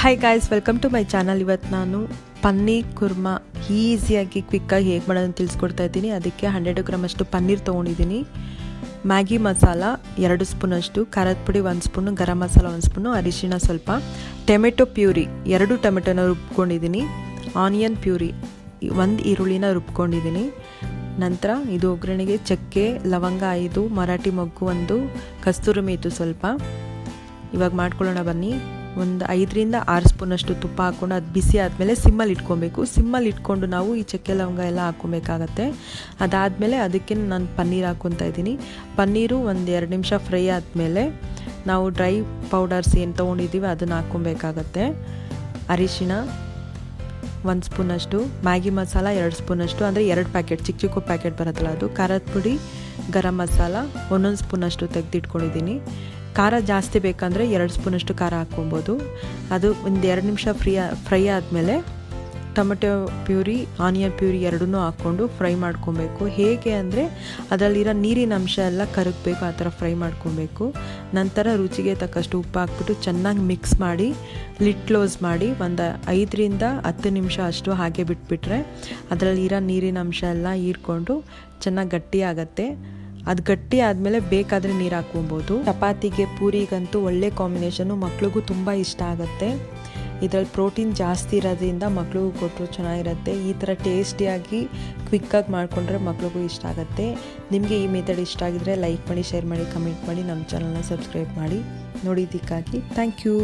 Hi guys welcome to my channel ಇವತ್ತು ನಾನು ಪನ್ನೀರ್ ಕುರ್ಮಾ ಈಸಿಯಾಗಿ ಕ್ವಿಕ್ಕಾಗಿ ಹೇಗೆ ಮಾಡೋದನ್ನು ತಿಳಿಸ್ಕೊಡ್ತಾ ಇದ್ದೀನಿ. ಅದಕ್ಕೆ ಹಂಡ್ರೆಡ್ ಗ್ರಾಮಷ್ಟು ಪನ್ನೀರ್ ತೊಗೊಂಡಿದ್ದೀನಿ. ಮ್ಯಾಗಿ ಮಸಾಲ ಎರಡು ಸ್ಪೂನಷ್ಟು ಖಾರದ ಪುಡಿ ಒಂದು ಸ್ಪೂನು ಗರಂ ಮಸಾಲ ಒಂದು ಸ್ಪೂನು ಅರಿಶಿಣ ಸ್ವಲ್ಪ. ಟೊಮೆಟೊ ಪ್ಯೂರಿ ಎರಡು ಟೊಮೆಟೊನ ರುಬ್ಕೊಂಡಿದ್ದೀನಿ. ಆನಿಯನ್ ಪ್ಯೂರಿ ಒಂದು ಈರುಳ್ಳಿನ ರುಬ್ಕೊಂಡಿದ್ದೀನಿ. ನಂತರ ಇದು ಒಗ್ಗರಣೆಗೆ ಚಕ್ಕೆ, ಲವಂಗ ಐದು, ಮರಾಠಿ ಮೊಗ್ಗು ಒಂದು, ಕಸ್ತೂರಿ ಮೇತು ಸ್ವಲ್ಪ. ಇವಾಗ ಮಾಡ್ಕೊಳ್ಳೋಣ ಬನ್ನಿ. ಒಂದು ಐದರಿಂದ ಆರು ಸ್ಪೂನಷ್ಟು ತುಪ್ಪ ಹಾಕ್ಕೊಂಡು ಅದು ಬಿಸಿ ಆದಮೇಲೆ ಸಿಮ್ಮಲ್ಲಿ ಇಟ್ಕೊಬೇಕು. ಸಿಮ್ಮಲ್ಲಿ ಇಟ್ಕೊಂಡು ನಾವು ಈ ಚಕ್ಕೆ ಲವಂಗ ಎಲ್ಲ ಹಾಕ್ಕೊಬೇಕಾಗತ್ತೆ. ಅದಾದಮೇಲೆ ಅದಕ್ಕೆ ನಾನು ಪನ್ನೀರ್ ಹಾಕ್ಕೊತಾ ಇದ್ದೀನಿ. ಪನ್ನೀರು ಒಂದು ಎರಡು ನಿಮಿಷ ಫ್ರೈ ಆದಮೇಲೆ ನಾವು ಡ್ರೈ ಪೌಡರ್ಸ್ ಏನು ತೊಗೊಂಡಿದ್ದೀವಿ ಅದನ್ನು ಹಾಕ್ಕೊಬೇಕಾಗತ್ತೆ. ಅರಿಶಿಣ ಒಂದು ಸ್ಪೂನಷ್ಟು, ಮ್ಯಾಗಿ ಮಸಾಲ ಎರಡು ಸ್ಪೂನಷ್ಟು, ಅಂದರೆ ಎರಡು ಪ್ಯಾಕೆಟ್, ಚಿಕ್ಕ ಚಿಕ್ಕ ಪ್ಯಾಕೆಟ್ ಬರುತ್ತಲ್ಲ ಅದು, ಖಾರದ ಪುಡಿ, ಗರಂ ಮಸಾಲ, ಒಂದೊಂದು ಸ್ಪೂನಷ್ಟು ತೆಗೆದಿಟ್ಕೊಂಡಿದ್ದೀನಿ. ಖಾರ ಜಾಸ್ತಿ ಬೇಕಂದರೆ ಎರಡು ಸ್ಪೂನಷ್ಟು ಖಾರ ಹಾಕ್ಕೊಬೋದು. ಅದು ಒಂದು ಎರಡು ನಿಮಿಷ ಫ್ರೀ ಫ್ರೈ ಆದಮೇಲೆ ಟೊಮೆಟೊ ಪ್ಯೂರಿ, ಆನಿಯನ್ ಪ್ಯೂರಿ ಎರಡೂ ಹಾಕ್ಕೊಂಡು ಫ್ರೈ ಮಾಡ್ಕೊಬೇಕು. ಹೇಗೆ ಅಂದರೆ ಅದರಲ್ಲಿರೋ ನೀರಿನ ಅಂಶ ಎಲ್ಲ ಕರಗಬೇಕು, ಆ ಥರ ಫ್ರೈ ಮಾಡ್ಕೊಬೇಕು. ನಂತರ ರುಚಿಗೆ ತಕ್ಕಷ್ಟು ಉಪ್ಪು ಹಾಕ್ಬಿಟ್ಟು ಚೆನ್ನಾಗಿ ಮಿಕ್ಸ್ ಮಾಡಿ ಲಿಟ್ ಕ್ಲೋಸ್ ಮಾಡಿ ಒಂದು ಐದರಿಂದ ಹತ್ತು ನಿಮಿಷ ಅಷ್ಟು ಹಾಗೆ ಬಿಟ್ಬಿಟ್ರೆ ಅದರಲ್ಲಿರೋ ನೀರಿನ ಅಂಶ ಎಲ್ಲ ಹೀರ್ಕೊಂಡು ಚೆನ್ನಾಗಿ ಗಟ್ಟಿಯಾಗತ್ತೆ. ಅದು ಗಟ್ಟಿ ಆದಮೇಲೆ ಬೇಕಾದರೆ ನೀರು ಹಾಕ್ಕೊಬೋದು. ಚಪಾತಿಗೆ ಪೂರಿಗಂತೂ ಒಳ್ಳೆ ಕಾಂಬಿನೇಷನು ಮಕ್ಳಿಗೂ ತುಂಬ ಇಷ್ಟ ಆಗುತ್ತೆ. ಇದರಲ್ಲಿ ಪ್ರೋಟೀನ್ ಜಾಸ್ತಿ ಇರೋದ್ರಿಂದ ಮಕ್ಳಿಗೂ ಕೊಟ್ಟರು ಚೆನ್ನಾಗಿರುತ್ತೆ. ಈ ಥರ ಟೇಸ್ಟಿಯಾಗಿ ಕ್ವಿಕ್ಕಾಗಿ ಮಾಡಿಕೊಂಡ್ರೆ ಮಕ್ಳಿಗೂ ಇಷ್ಟ ಆಗುತ್ತೆ. ನಿಮಗೆ ಈ ಮೆಥಡ್ ಇಷ್ಟ ಆಗಿದ್ರೆ ಲೈಕ್ ಮಾಡಿ ಶೇರ್ ಮಾಡಿ ಕಮೆಂಟ್ ಮಾಡಿ ನಮ್ಮ ಚಾನಲ್ನ ಸಬ್ಸ್ಕ್ರೈಬ್ ಮಾಡಿ. ನೋಡಿದ್ದಕ್ಕಾಗಿ ಥ್ಯಾಂಕ್ ಯು